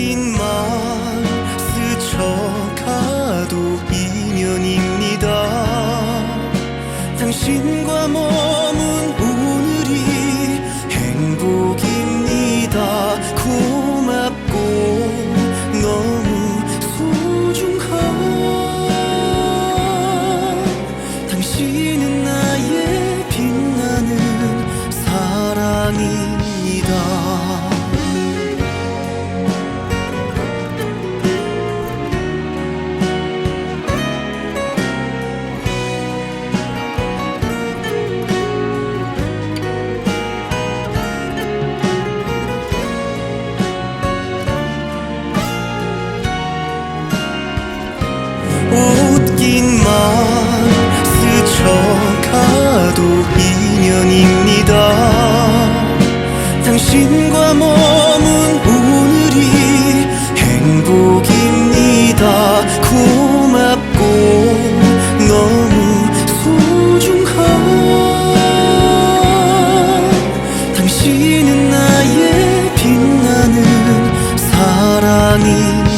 말 스쳐가도 인연입니다. 당신과 머문 오늘이 행복입니다. 고맙고 너무 소중한 당신은 나의 빛나는 사랑입 긴 말 스쳐가도 인연입니다. 당신과 머문 오늘이 행복입니다. 고맙고 너무 소중한 당신은 나의 빛나는 사랑이